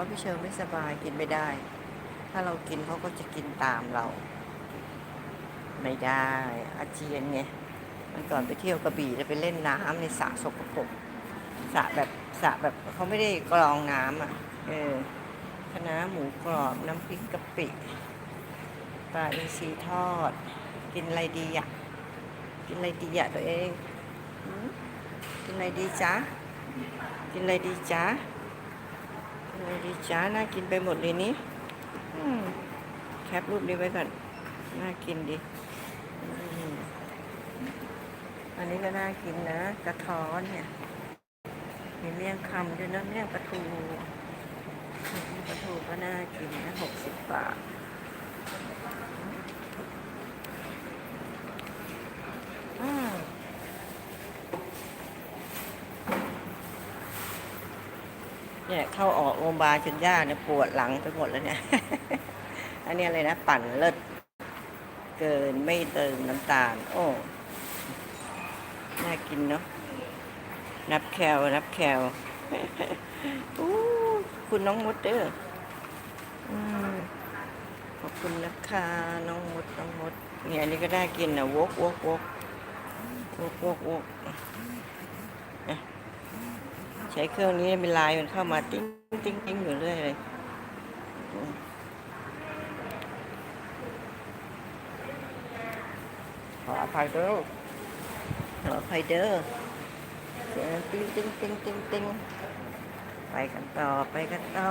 ว่าพี่เชิญไม่สบายกินไม่ได้ ถ้าเรากินเขาก็จะกินตามเรา ไม่ได้อาเจียนไงมันก่อนไปเที่ยวกระบี่แล้วไปเล่นน้ำในสระสกปรกสระแบบสระแบบเขาไม่ได้กรองน้ำอะ เออคะน้าหมูกรอบน้ำพริกกะปิปลาอินทรีทอด กินอะไรดีอะ กินอะไรดีอะตัวเอง กินอะไรดีจ๊ะ กินอะไรดีจ๊ะ ดูดีจ้าน่ากินไปหมดเลยนี้แคปรูปนี้ไว้ก่อน น่ากินดี อันนี้ก็น่ากินนะ กระท้อนเนี่ย มีเมี่ยงคำด้วยนะเมี่ยงปลาทูปลาทูก็น่ากินนะหกสิบบาท เนี่ยเข้าออกโรงพยาบาลจนย่าเนี่ยปวดหลังไปหมดแล้วเนี่ย อันนี้อะไรนะ ปั่นเลิศเกินไม่เติมน้ำตาล โอ้ น่ากินเนาะ นับแคลนับแคลอู้คุณน้องมดเด้ออืมขอบคุณนะคะน้องมดน้องมด เนี่ยอันนี้ก็ได้กินนะวกวกวกวกวกวกอะ ใช้เครื่องนี้เป็นลายมันเข้ามาติ้งติ้งติ้งอยู่เรื่อยเลยอืมขออภัยเด้อขออภัยเด้อเสียงติ้งติ้งติ้งติ้งติ้งไปกันต่อไปกันต่อ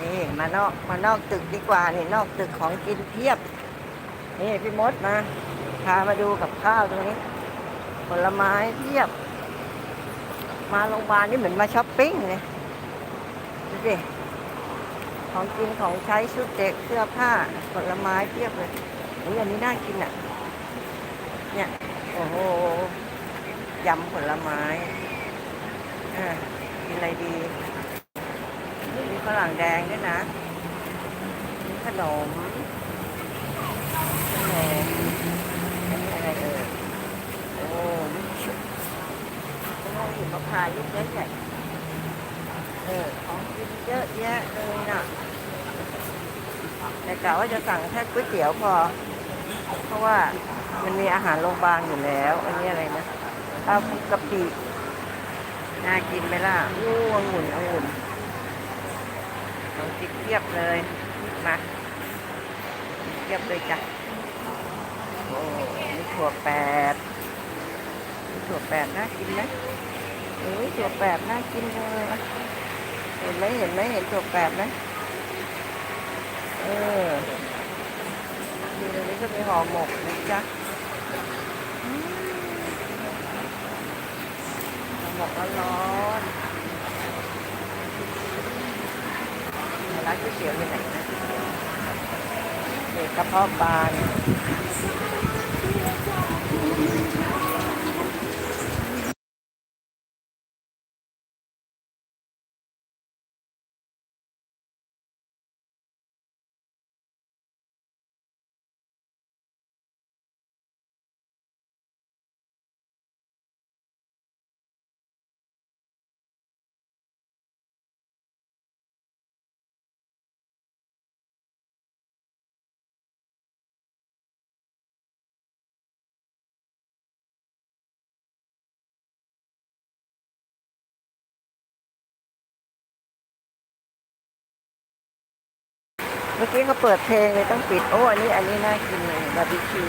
นี่มานอกมานอกตึกดีกว่านี่นอกตึกของกินเพียบ นี่พี่มดมาพามาดูกับข้าวตรงนี้ ผลไม้เพียบ มาโรงพยาบาลนี่เหมือนมาช้อปปิ้งเลยดูสิของกินของใช้ชุดเด็กเสื้อผ้าผลไม้เพียบเลยอุ้ยอันนี้น่ากินอะ เนี่ย อ้โหยำผลไม้อ่ากินอะไรดี มีฝรั่งแดงด้วยนะมีขนมขนมอันนี้อะไรเอ่ยโอ้ลูกชุบโอ้หิมพานต์ลูกเล็กใหญ่เออของกินเยอะแยะเลยนะแต่กะว่าจะสั่งแค่ก๋วยเตี๋ยวพอ เพราะว่ามันมีอาหารโรงพยาบาลอยู่แล้ว อันนี้อะไรนะข้าวคุกกะปิน่ากินไหมล่ะอู้องุ่นองุ่นของกินเทียบเลยมาเทียบเลยจ้ะโอ้มีถั่วแปดมีถั่วแปดน่ากินนะเอ้ยถั่วแปดน่ากินเลยเห็นไหมเห็นไหมเห็นถั่วแปดไหมเออ ดูตรงนี้ก็มีห่อหมกนะจ๊ะห่อหมกร้อนร้านก๋วยเตี๋ยวอยู่ไหนนะเด็กกระเพาะปลา เมื่อกี้เขาเปิดเพลงเลยต้องปิด โอ้ อันนี้ อันนี้น่ากินเลยบาร์บีคิว